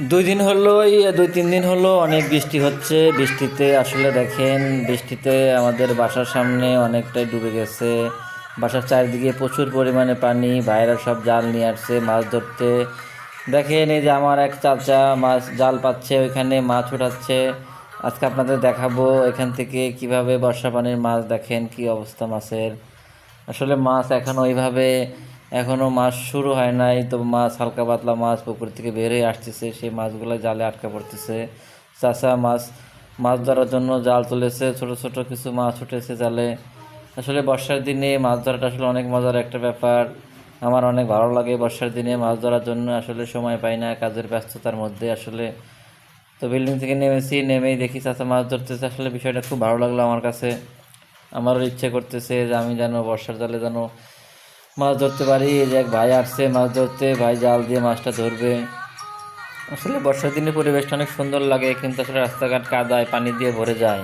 দুই দিন হলো দুই তিন দিন হলো অনেক বৃষ্টি হচ্ছে। বৃষ্টিতে আসলে দেখেন, বৃষ্টিতে আমাদের বাসার সামনে অনেকটাই ডুবে গেছে। বাসার চারিদিকে প্রচুর পরিমাণে পানি বাইরে সব জাল নিয়ে আসছে, মাছ ধরতে। দেখেন, এই যে আমার এক চাচা মাছ, জাল পাচ্ছে, ওইখানে মাছ উঠাচ্ছে। আজকে আপনাদের দেখাবো এখান থেকে কীভাবে বর্ষা পানির মাছ দেখেন, কি অবস্থা মাছের। আসলে মাছ এখন ওইভাবে এখনও মাছ শুরু হয় নাই, তো মাছ হালকা পাতলা মাছ পুকুর থেকে বের হয়ে আসতেছে। সেই মাছগুলো জালে আটকা পড়তেছে। চাষা মাছ মাছ ধরার জন্য জাল তুলেছে, ছোট ছোট কিছু মাছ উঠেছে জালে। আসলে বর্ষার দিনে মাছ ধরাটা আসলে অনেক মজার একটা ব্যাপার। আমার অনেক ভালো লাগে বর্ষার দিনে মাছ ধরার জন্য, আসলে সময় পাই না কাজের ব্যস্ততার মধ্যে আসলে। তো বিল্ডিং থেকে নেমেছি, নেমেই দেখি চাচা মাছ ধরতেছে। আসলে বিষয়টা খুব ভালো লাগল আমার কাছে। আমারও ইচ্ছে করতেছে যে আমি যেন বর্ষার জালে যেন মাছ ধরতে পারি, এই যে এক ভাই আসছে, মাছ ধরতে, ভাই জাল দিয়ে মাছটা ধরবে। আসলে বর্ষার দিনে পরিবেশটা অনেক সুন্দর লাগে, কিন্তু আসলে রাস্তাঘাট কাদায়, পানি দিয়ে ভরে যায়।